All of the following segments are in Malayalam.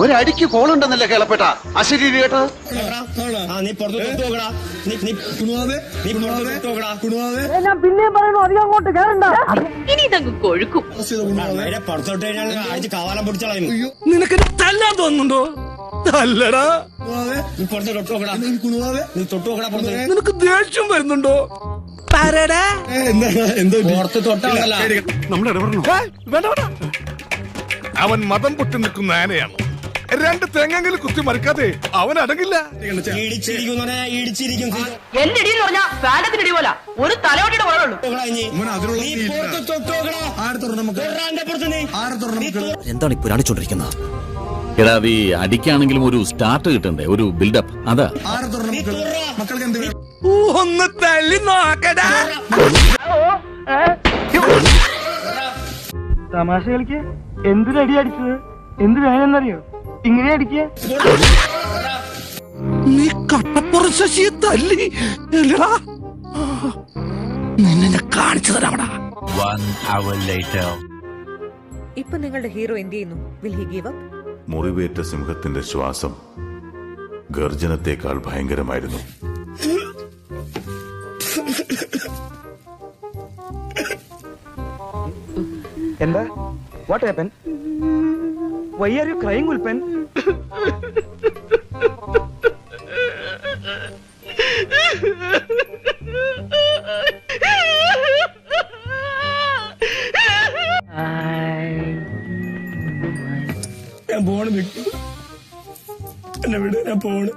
ഒരടിക്ക് കോളുണ്ടെന്നല്ലേ കേളപ്പെട്ട? അശരീരി കേട്ടോ ആ നീ പുറത്ത് തൊട്ട് നോക്കടാ. നീ നീ കുണുവാവേ നീ പുറത്ത് തൊട്ട് നോക്കടാ. കുണുവാവേ. ഇനി ഇതങ്ങ് കൊഴുക്കും. പുറത്തോട്ട് കഴിഞ്ഞാൽ കാവാലം നിനക്ക് തല്ലാൻ തോന്നുന്നുണ്ടോ? തല്ലടാ. നീ പുറത്ത് തൊട്ട് നോക്കടാ. നീ തൊട്ടു നോക്കടാ നിനക്ക് ദേഷ്യം വരുന്നുണ്ടോ? അവൻ മതം പൊട്ടി നിൽക്കുന്ന ആനയാണ്? രണ്ട് തേങ്ങെങ്കിലും കുത്തി മറിക്കാതെ അവൻ അടങ്ങില്ല. എന്റെ ഇടി എന്ന് പറഞ്ഞാൽ ഇടി പോലെ. ഒരു തലയോട്ടിയുടെ എന്താണ് ഇപ്പൊ അടിച്ചോണ്ടിരിക്കുന്നത് എടാ അത് അടിക്കാണെങ്കിലും ഒരു സ്റ്റാർട്ട് കിട്ടണ്ടേ? ഒരു ബിൽഡപ്പ് അതാ. ഒന്ന് തല്ലി നോക്കടാ. തമാശ കളിക്ക്? എന്തിനടി അടിച്ചത്? എന്ത് വേണമെന്നറിയോ? ഇങ്ങനെ അടിക്കുക? നീ കട്ടപ്പുറ ശശിയെ തല്ലി. അല്ലടാ. നിന്നെ കാണിച്ചു തരാമടാ. ഇപ്പൊ നിങ്ങളുടെ ഹീറോ എന്ത് ചെയ്യുന്നു? വിൽ ഹി ഗീവ് അപ്പ് മുറിവേറ്റ സിംഹത്തിന്റെ ശ്വാസം ഗർജനത്തെക്കാൾ ഭയങ്കരമായിരുന്നു. എന്താ? What happen why are you crime ഉൽപ്പൻ ഞാൻ പോണ് വിട്ടു എന്നെ വിട് ഞാൻ പോണ്.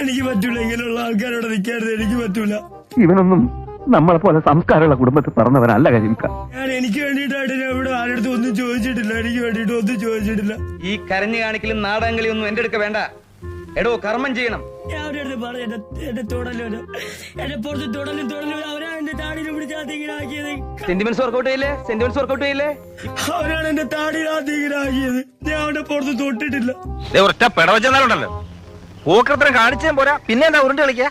എനിക്ക് പറ്റൂല ഇങ്ങനെയുള്ള ആൾക്കാരോട് നിൽക്കാറുണ്ട് എനിക്ക് പറ്റൂല. ഇവനൊന്നും നമ്മളെ പോലെ സംസ്കാരമുള്ള കുടുംബത്തിൽ പറഞ്ഞവനല്ല കരിമിക്ക ഞാൻ എനിക്ക് വേണ്ടിട്ട് ഞാൻ ഇവിടെ ആരുടെ ഒന്നും ചോദിച്ചിട്ടില്ല. എനിക്ക് വേണ്ടിട്ട് ഒന്നും ചോദിച്ചിട്ടില്ല. ഈ കരഞ്ഞു കാണിക്കലും നാടകങ്ങളിൽ ഒന്നും എന്റെ അടുക്ക വേണ്ട. എടോ കർമ്മം ചെയ്യണം. ഞാൻ അവരുടെ അടുത്ത് പറഞ്ഞു എന്റെ എന്റെ തൊടലും എന്റെ പുറത്ത് തൊടലും തൊടലും അവരാ എന്റെ താടിയിൽ പിടിച്ചാൽ ഇങ്ങനെ ആക്കിയത്. സെന്റിമെന്റ്സ് വർക്കൗട്ട് ചെയ്യില്ലേ? സെന്റിമെന്റ്സ് വർക്കൗട്ട് ചെയ്യില്ലേ? അവരാണ് എന്റെ താടിയിലാത്തി ഇങ്ങനെ ആക്കിയത്. ഞാൻ പുറത്ത് തൊട്ടിട്ടില്ല. ഒറ്റ പിടവച്ചെന്നാലുണ്ടല്ലോ. പൂക്കൃത്രം കാണിച്ചാൽ പോരാ. പിന്നെ എന്താ ഉരുണ്ട് കളിക്കാ?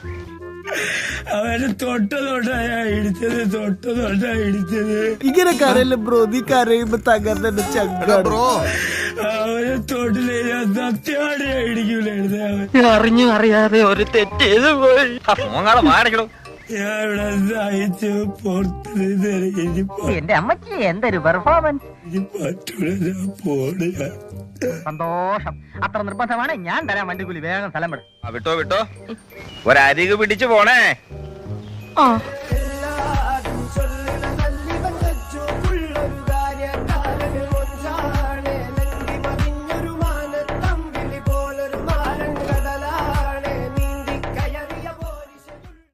അവന് തൊട്ട തൊട്ടായ ഇടിച്ചത് തൊട്ട തൊട്ടാ ഇടിച്ചത്. ഇങ്ങനെ കരയില്ല ബ്രോ നീ കരയുമ്പോ തകർന്നെ ചങ്കാണ്. ബ്രോ. തൊട്ടില്ലേ ഞാൻ സത്യമായിട്ട് ഇടിക്കൂലായിരുന്നു അറിഞ്ഞു അറിയാതെ ഒരു തെറ്റ് ചെയ്തു പോയി. ഞാൻ പുറത്ത്. എന്റെ അമ്മച്ചി എന്തൊരു പെർഫോമൻസ് പറ്റൂല പോണ് സന്തോഷം. അത്ര നിർബന്ധമാണ്. ഞാൻ തരാൻ വണ്ടിക്കുലി. വേഗം സ്ഥലം വിടും. വിട്ടോ വിട്ടോ. ഒരരികു പിടിച്ചു പോണേ. ആ.